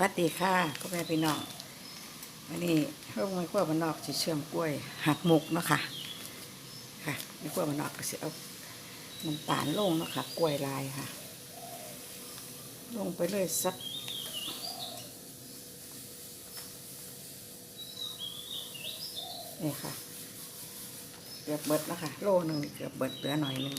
ดีค่ะก็แม่พี่น้องวันนี้เพิ่งมาขั้วบ้านนอกสิเชื่อมกล้วยหักมุกเนาะค่ะค่ะในขั้วบ้านนอกก็สิเอาน้ำตาลลงเนาะค่ะกล้วยลายค่ะ ลงไปเลยสักนี่ค่ะ เกือบเบิดแล้วค่ะ โลหนึ่งเกือบเบิดเหลือหน่อยหนึ่ง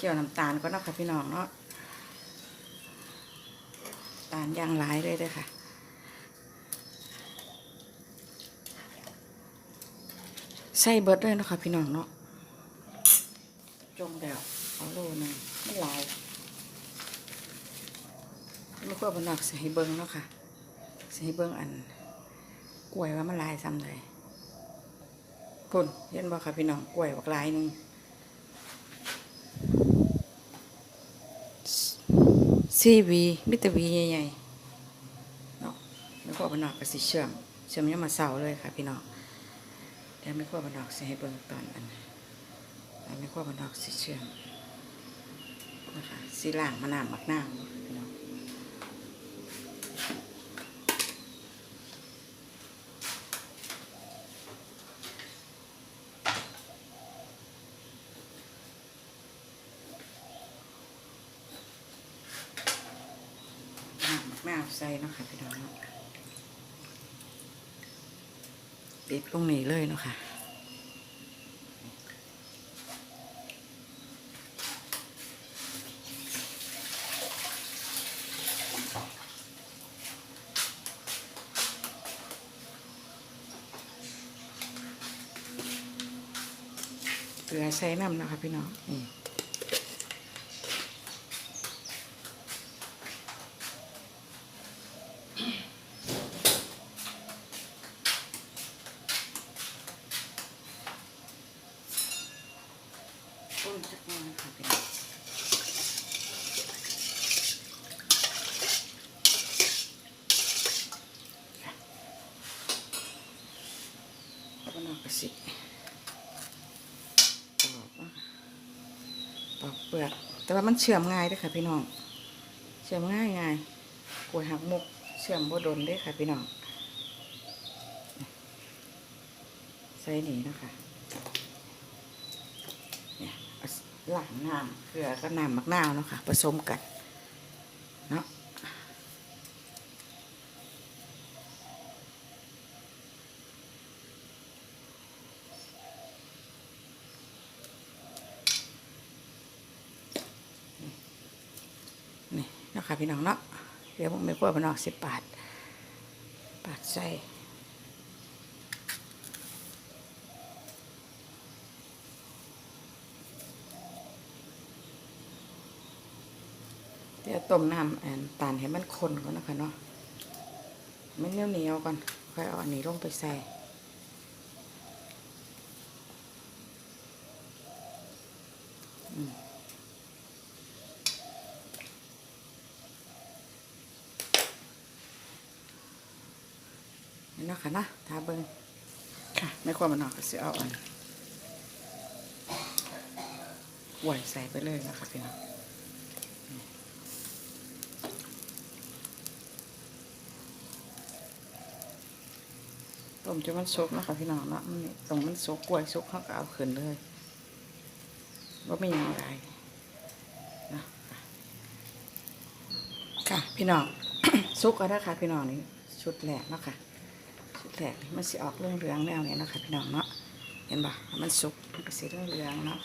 คี่ยวน้ำตาลก็เนาะค่ะพี่น้องเนาะตาลย่างหลายเลยด้อค่ะใส่เบิร์ดเลยเนาะคะพี่น้องเนาะจงแล้วเอาโลนึงมันหลายไม่ควรบนนอกใส่เบิ้งเนาะค่ะใส่เบิ้งอันกล้วยว่ามันลายซ้ำเลยพุ่นเห็นบ่ค่ะพี่น้องกล้วยบักลายหนึง ซีวีมิตรวีใหญ่ๆเนาะไม่ควรบนอกก็สิเชื่อม เชื่อมยังมาเสาเลยค่ะ พี่น้องเดี๋ยวไม่ควรบนอกสีให้เบิ่งตอนอันแล้วไม่ควรบนอกสีเชื่อมนะคะสีล่างมะนาวมักนาวพี่น้องน้ำมักนาว ใส่เนาะค่ะพี่น้องเนาะปิดตรงนี้เลยเนาะค่ะเกลือใส่น้ำนะคะพี่น้องนี่ต้ นจักรวาลค่ะพี่น้องแล้วก็นอกกระสิปอกว่าปอกเปลือกแต่ว่ามันเชื่อมง่ายด้วยค่ะพี่น้อง เชื่อมง่ายง่ายกวยหักมุกเชื่อมบ่ดนด้อค่ะพี่น้องใส่หนีนะคะเนี่ยเอา หลังน้ำเกลือก็น้ำมักนาวเนาะค่ะผสมกันเนาะนี่เนาะคะพี่น้องเนาะเดี๋ยวผมไม่กลัวมันออกสิบบาท บาทใส่เดี๋ยวต้มน้ำอันตาลให้มันคนก่อนนะคะเนาะมันเหนียวเหนียวๆก่อนค่อยเอาอันนี้ลงไปใส่อืมนี่เนาะค่ะเนาะทาเบิงค่ะไม่ควรมันออกก็สิเอาอันไหวใส่ไปเลยนะคะพี่น้อง ต้มจนมันสุกนะคะพี่น้องนะมันตรงมันสุกกล้วยสุกเขาก็เอาขึ้นเลยว่าไม่ยังไรนะค่ะพี่น้องสุกก็ได้ค่ะพี่น้องนี่ชุดแรกนะค่ะชุดแรกมันสิออกเรื่องเรืองแนวนี้นะคะพี่น้องเนาะเห็นป่ะมันสุกมันก็สีเรื่องเรืองเนาะ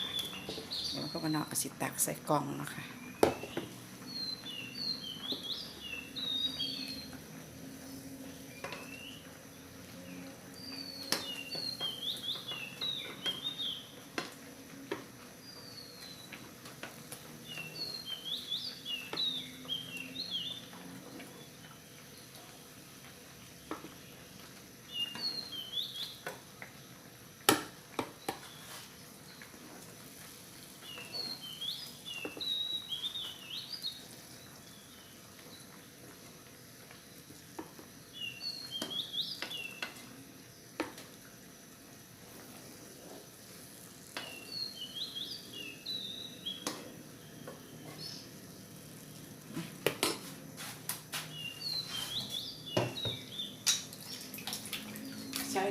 เดี๋ยวมันก็มาเนาะเอสิตักใส่กล่องนะค่ะ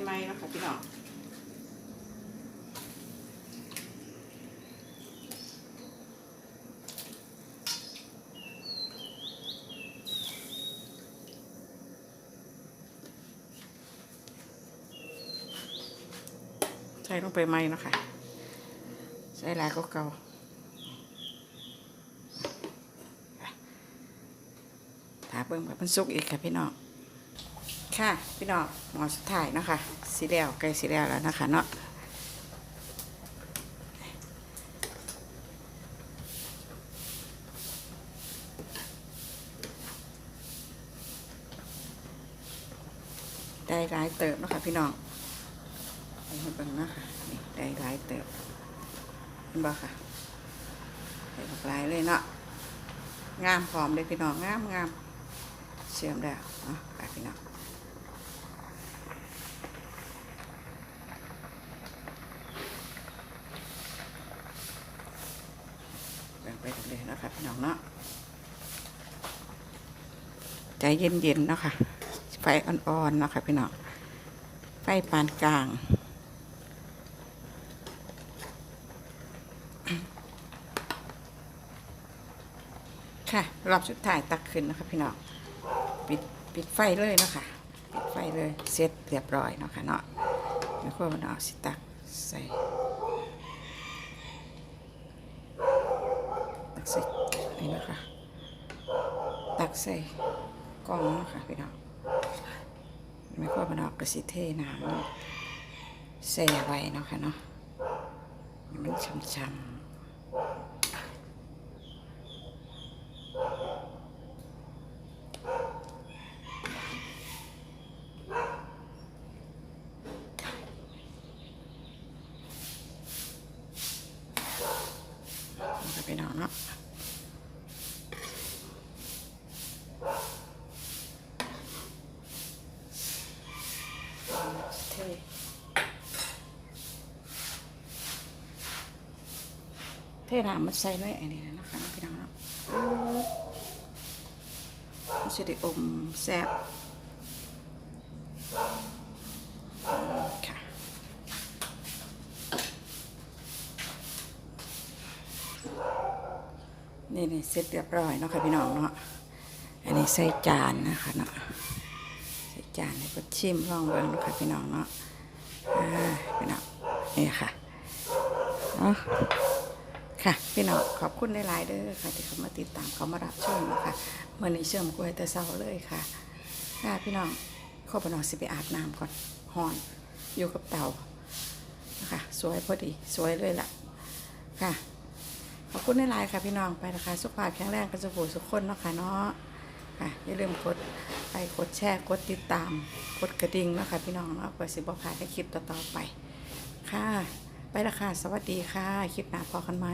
ไหมนะคะพี่น้องใส่ลงไปไหมนะคะใส่หลายก็เก่าถาเบิ่งแบบมันสุกอีกค่ะพี่น้อง ค่ะ พี่น้องหมอสุดท้ายนะคะสีแล้วใกล้สีแล้วแล้วนะคะเนาะได้หลายเติบนะคะพี่น้องให้เบิ่งนาะคะนี่ได้หลายเติบเห็นบ่ค่ะได้หลากหลายเลยเนาะงามพร้อมเลยพี่น้องงามงามเชื่อมแล้วเนาะค่ะพี่น้อง แบ่งไปเลยนะคะ พี่น้องเนาะใจเย็นๆเนาะค่ะ ไฟอ่อนๆเนาะค่ะพี่น้อง ไฟปานกลาง ค่ะ รอบสุดท้ายตักขึ้นนะคะพี่น้อง ปิดปิดไฟเลยเนาะค่ะ ปิดไฟเลย เสร็จเรียบร้อยเนาะค่ะเนาะแล้วก็มันเอาสิตักใส่ ตักใส่ นี่นะคะ ตักใส่กล่องนะคะพี่น้องไม่ค่อยมันออกกระสิเทน้ำใส่ไว้เนาะค่ะเนาะมันช้ำๆนะคะพี่น้องเนาะ เทเทน้ำมันใส่ไว้อันนี้นะคะพี่น้องเนาะมันจะได้อมแซ่บค่ะนี่นี่เสร็จเรียบร้อยเนาะค่ะพี่น้องเนาะอันนี้ใส่จานนะคะเนาะใส่จานให้ก็ชิมลองเบิ่งดูค่ะพี่น้องเนาะพี่น้องนี่ค่ะเนาะ ค่ะ พี่น้องขอบคุณหลายๆเด้อค่ะ ที่เขามาติดตามเขามารับชมนะคะเมื่อนี้เชื่อมกล้วยแต่เช้าเลยค่ะค่ะพี่น้องข้าไปนอนสิไปอาบน้ำก่อนหอนอยู่กับเต่านะคะสวยพอดีสวยเลยล่ะค่ะ ขอบคุณหลายๆค่ะ พี่น้องไปนะคะสุขภาพแข็งแรงกันสุขสุขคนเนาะค่ะเนาะค่ะอย่าลืมกดไลค์กดแชร์กดติดตาม กดกระดิ่งนะคะพี่น้องเนาะเพื่อสิบพลาดในคลิปต่อๆไปค่ะ ละค่ะ สวัสดีค่ะ คลิปหน้าพอกันไหม